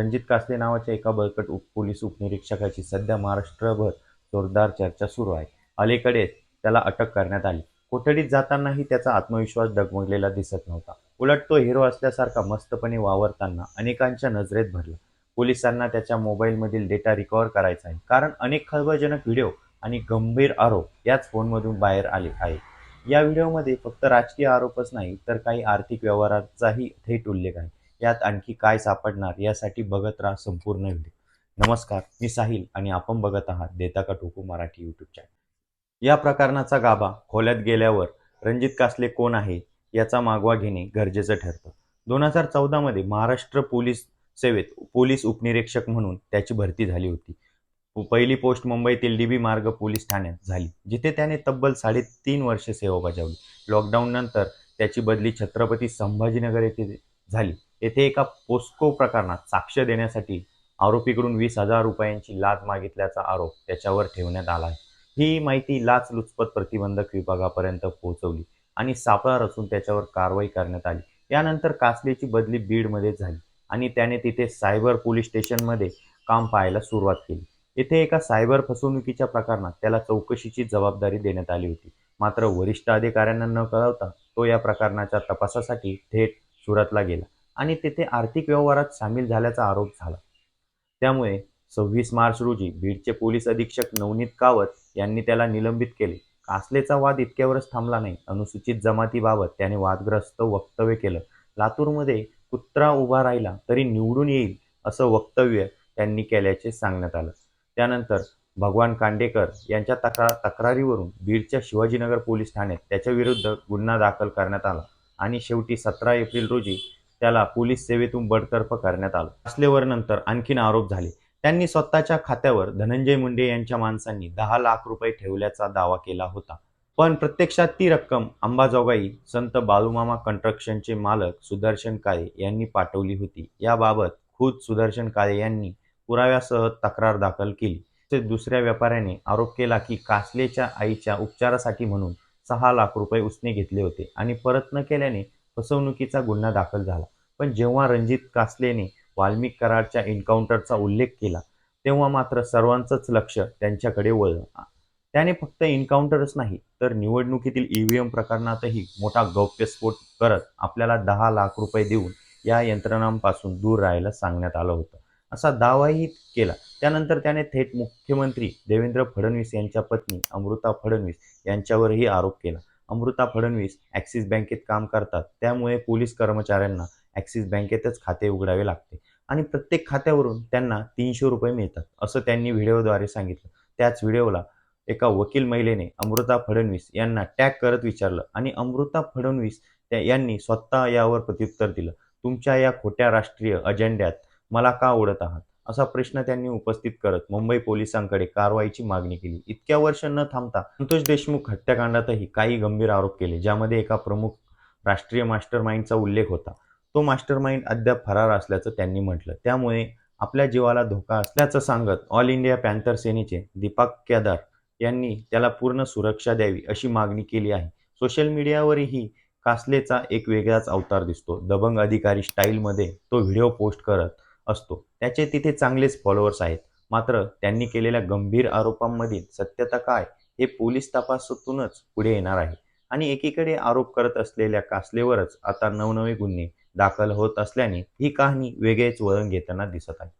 रणजित कासले नावाच्या एका बळकट उप पोलीस उपनिरीक्षकाची सध्या महाराष्ट्रभर जोरदार चर्चा सुरू आहे. अलीकडेच त्याला अटक करण्यात आली. कोठडीत जातानाही त्याचा आत्मविश्वास डगमगलेला दिसत नव्हता. उलट तो हिरो असल्यासारखा मस्तपणे वावरताना अनेकांच्या नजरेत भरला. पोलिसांना त्याच्या मोबाईलमधील डेटा रिकव्हर करायचा आहे. कारण अनेक खळबळजनक व्हिडिओ आणि गंभीर आरोप याच फोनमधून बाहेर आले आहे या व्हिडिओमध्ये फक्त राजकीय आरोपच नाही तर काही आर्थिक व्यवहाराचाही थेट उल्लेख आहे. यात आणखी काय सापडणार यासाठी बघत राहा संपूर्ण व्हिडिओ. नमस्कार मी साहिल आणि आपण बघत आहात देता का टोकू मराठी यूट्यूब चॅनल या प्रकरणाचा गाभा खोल्यात गेल्यावर रणजित कासले कोण आहे याचा मागोवा घेणे गरजेचं ठरतं. दोन हजार चौदामध्ये महाराष्ट्र पोलीस सेवेत पोलीस उपनिरीक्षक म्हणून त्याची भरती झाली होती. पहिली पोस्ट मुंबईतील डी बी मार्ग पोलीस ठाण्यात झाली जिथे त्याने तब्बल साडेतीन वर्षे सेवा बजावली. लॉकडाऊन नंतर त्याची बदली छत्रपती संभाजीनगर येथे झाली. येथे एका पोस्को प्रकरणात साक्ष देण्यासाठी आरोपीकडून वीस हजार रुपयांची लाच मागितल्याचा आरोप त्याच्यावर ठेवण्यात आला आहे. ही माहिती लाच लुचपत प्रतिबंधक विभागापर्यंत पोहोचवली आणि सापळा रचून त्याच्यावर कारवाई करण्यात आली. यानंतर कासलेची बदली बीडमध्ये झाली आणि त्याने तिथे सायबर पोलीस स्टेशनमध्ये काम पाहायला सुरुवात केली. येथे एका सायबर फसवणुकीच्या प्रकरणात त्याला चौकशीची जबाबदारी देण्यात आली होती. मात्र वरिष्ठ अधिकाऱ्यांना न कळवता तो या प्रकरणाच्या तपासासाठी थेट सुरतला गेला. आणि तेथे आर्थिक व्यवहारात सामील झाल्याचा आरोप झाला. त्यामुळे सव्वीस मार्च रोजी बीडचे पोलीस अधीक्षक नवनीत कावत यांनी त्याला निलंबित केले. कासलेचा वाद इतक्यावरच थांबला नाही. अनुसूचित जमातीबाबत त्याने वादग्रस्त वक्तव्य केलं. लातूरमध्ये कुत्रा उभा राहिला तरी निवडून येईल असं वक्तव्य त्यांनी केल्याचे सांगण्यात आलं. त्यानंतर भगवान कांडेकर यांच्या तक्रार तक्रारीवरून बीडच्या शिवाजीनगर पोलीस ठाण्यात त्याच्याविरुद्ध गुन्हा दाखल करण्यात आला. आणि शेवटी सतरा एप्रिल रोजी त्याला पोलीस सेवेतून बडतर्फ करण्यात आलं. असलेवर नंतर आणखीन आरोप झाले. त्यांनी स्वतःच्या खात्यावर धनंजय मुंडे यांच्या माणसांनी दहा लाख रुपये ठेवल्याचा दावा केला होता. पण प्रत्यक्षात ती रक्कम अंबाजोगाई संत बाळूमामा कंस्ट्रक्शनचे मालक सुदर्शन काळे यांनी पाठवली होती. याबाबत खुद सुदर्शन काळे यांनी पुराव्यासह तक्रार दाखल केली. तसेच दुसऱ्या व्यापाऱ्याने आरोप केला की कासलेच्या आईच्या उपचारासाठी म्हणून सहा लाख रुपये उसने घेतले होते आणि परत न केल्याने फसवणुकीचा गुन्हा दाखल झाला. पण जेव्हा रणजित कासलेने वाल्मिक कराडच्या एन्काउंटरचा उल्लेख केला तेव्हा मात्र सर्वांचंच लक्ष त्यांच्याकडे वळलं. त्याने फक्त एन्काउंटरच नाही तर निवडणुकीतील ई व्ही एम प्रकरणातही मोठा गौप्यस्फोट करत आपल्याला दहा लाख रुपये देऊन या यंत्रणांपासून दूर राहायला सांगण्यात आलं होतं. असा दावाही केला. त्यानंतर त्याने थेट मुख्यमंत्री देवेंद्र फडणवीस यांच्या पत्नी अमृता फडणवीस यांच्यावरही आरोप केला. अमृता फडणवीस ॲक्सिस बँकेत काम करतात त्यामुळे पोलीस कर्मचाऱ्यांना ॲक्सिस बँकेतच खाते उघडावे लागते. आणि प्रत्येक खात्यावरून त्यांना तीनशे रुपये मिळतात असं त्यांनी व्हिडिओद्वारे सांगितलं. त्याच व्हिडिओला एका वकील महिलेने अमृता फडणवीस यांना टॅग करत विचारलं आणि अमृता फडणवीस यांनी स्वतः यावर प्रत्युत्तर दिलं तुमच्या या खोट्या राष्ट्रीय अजेंड्यात मला का ओढत आहात? असा प्रश्न त्यांनी उपस्थित करत मुंबई पोलिसांकडे कारवाईची मागणी केली. इतक्या वर्ष न थांबता संतोष देशमुख हत्याकांडातही काही गंभीर आरोप केले ज्यामध्ये एका प्रमुख राष्ट्रीय मास्टर माइंडचा उल्लेख होता. तो मास्टरमाइंड अद्याप फरार असल्याचं त्यांनी म्हटलं. त्यामुळे आपल्या जीवाला धोका असल्याचं सांगत ऑल इंडिया पॅन्थर सेनेचे दीपक केदार यांनी त्याला पूर्ण सुरक्षा द्यावी अशी मागणी केली आहे. सोशल मीडियावरही कासलेचा एक वेगळाच अवतार दिसतो. दबंग अधिकारी स्टाईलमध्ये तो व्हिडिओ पोस्ट करत असतो. त्याचे तिथे चांगलेच फॉलोअर्स आहेत. मात्र त्यांनी केलेल्या गंभीर आरोपांमधील सत्यता काय हे पोलीस तपासातूनच पुढे येणार आहे. आणि एकीकडे आरोप करत असलेल्या कासलेवरच आता नवनवे गुन्हे दाखल होत असल्याने ही कहाणी वेगळेच वळण घेताना दिसत आहे.